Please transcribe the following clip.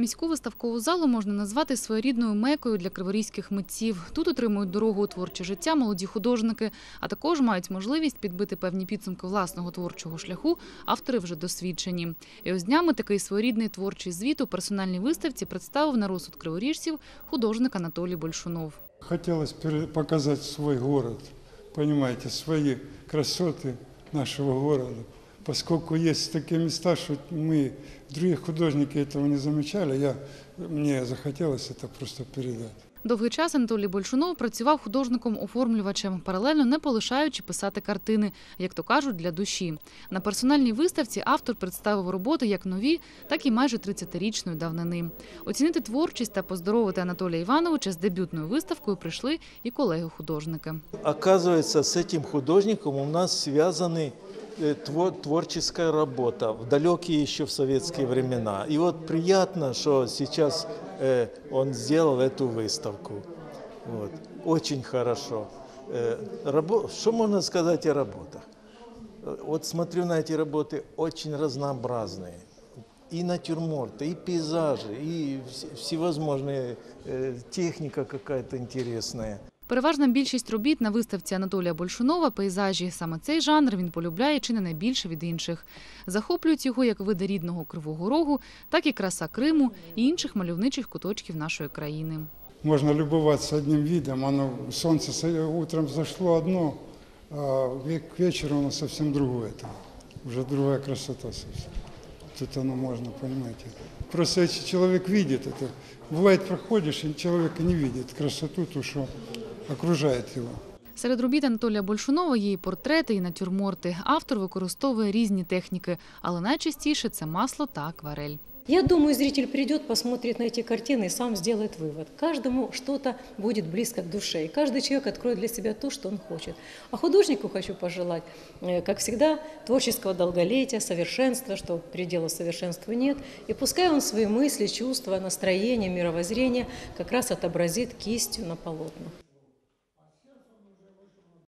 Міську виставкову залу можна назвати своєрідною мекою для криворізьких митців. Тут отримують дорогу у творче життя молоді художники, а також мають можливість підбити певні підсумки власного творчого шляху автори вже досвідчені. І ось днями такий своєрідний творчий звіт у персональній виставці представив на розсуд криворіжців художник Анатолій Большунов. Хотелось пере- показать свой город, понимаете, свои красоты нашего города Поскольку есть такие места, что мы, другие художники этого не замечали, я, мне захотелось это просто передать. Довгий час Анатолій Большунов працював художником-оформлювачем, паралельно не полишаючи писати картини, як то кажуть, для душі. На персональній виставці автор представив роботи як нові, так і майже 30-річної давнини. Оцінити творчість та поздоровити Анатолія Івановича з дебютною виставкою прийшли і колеги-художники. Оказывается, с этим художником у нас связаны Э, тво- творческая работа в далекие еще в советские времена. И вот приятно, что сейчас э, он сделал эту выставку. Вот. Очень хорошо. Э, рабо- Что можно сказать о работах? Э, Вот смотрю на эти работы, очень разнообразные. И натюрморты, и пейзажи, и вс- всевозможные э, техника какая-то интересная. Переважна більшість робіт на виставці Анатолія Большунова пейзажі. Саме цей жанр він полюбляє чи не найбільше від інших. Захоплюють його як види рідного Кривого Рогу, так і краса Криму і інших мальовничих куточків нашої країни. Можно любоваться одним видом, оно, солнце с- утром зашло одно, а ве- к вечеру оно совсем другое. Там. Уже другая красота совсем. Тут оно можно, понимаете. Просто если человек видит это, бывает проходишь, и не видит красоту, ту, что окружает его. Серед робіт Анатолія Большунова є і портрети, і натюрморти. Автор використовує різні техніки, але найчастіше це масло та акварель. Я думаю, зритель придет, посмотрит на эти картины и сам сделает вывод. Каждому что-то будет близко к душе, и каждый человек откроет для себя то, что он хочет. А художнику хочу пожелать, э, как всегда, творческого долголетия, совершенства, что предела совершенству нет. И пускай он свои мысли, чувства, настроение, мировоззрение как раз отобразит кистью на полотнах.